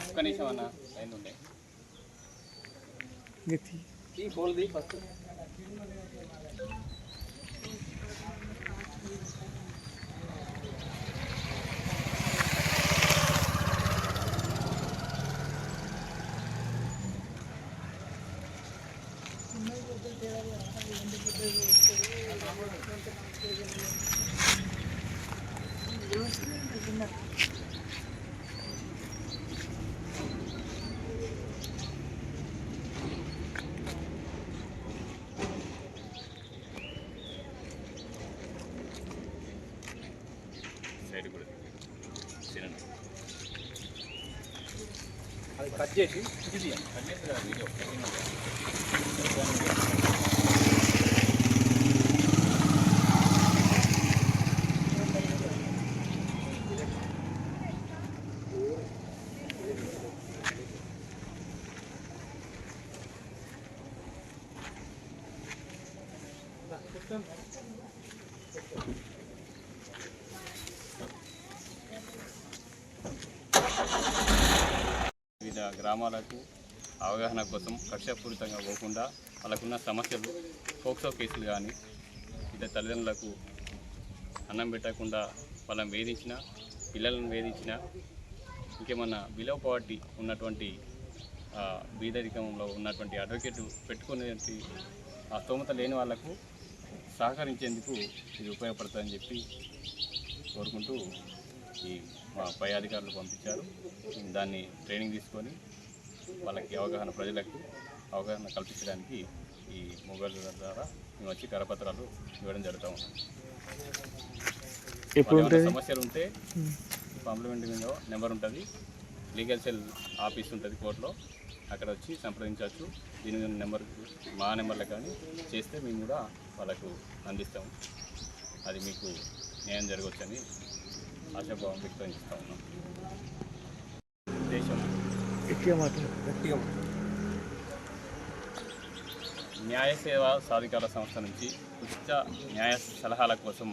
ఒక్క నిమిషం అన్న లైన్ ఉండే గతి ఈ హోల్ది ఫస్ట్ అది కట్ చేసి ఇది కట్ చేసి వీడియో వివిధ గ్రామాలకు అవగాహన కోసం కక్షపూరితంగా పోకుండా వాళ్ళకున్న సమస్యలు ఫోక్సో కేసులు కానీ ఇతర తల్లిదండ్రులకు అన్నం పెట్టకుండా వాళ్ళని వేధించిన పిల్లలను వేధించిన ఇంకేమన్నా బిలో పవర్టీ ఉన్నటువంటి బీదరికంలో ఉన్నటువంటి అడ్వకేట్ పెట్టుకునే ఆ స్తోమత లేని వాళ్ళకు సహకరించేందుకు ఇది ఉపయోగపడుతుందని చెప్పి కోరుకుంటూ ఈ మా పై అధికారులు పంపించారు. దాన్ని ట్రైనింగ్ తీసుకొని వాళ్ళకి అవగాహన ప్రజలకు అవగాహన కల్పించడానికి ఈ మొబైల్ ద్వారా మేము వచ్చి కరపత్రాలు ఇవ్వడం జరుగుతూ ఉంటుంది? సమస్యలు ఉంటే కాంప్లిమెంట్ మీద నెంబర్ ఉంటుంది. లీగల్ సెల్ ఆఫీస్ ఉంటుంది కోర్టులో. అక్కడ వచ్చి సంప్రదించవచ్చు. దీని మీద నెంబర్ మా నెంబర్లో కానీ చేస్తే మేము కూడా వాళ్ళకు అందిస్తాము. అది మీకు న్యాయం జరగవచ్చని ఆశాభావం వ్యక్తం చేస్తూ ఉన్నాం. దేశం న్యాయ సేవా సాధికార సంస్థ నుంచి ఉచిత న్యాయ సలహాల కోసం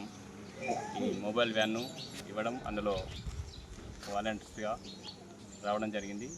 ఈ మొబైల్ వ్యాన్ను ఇవ్వడం అందులో వాలంటీర్స్గా రావడం జరిగింది.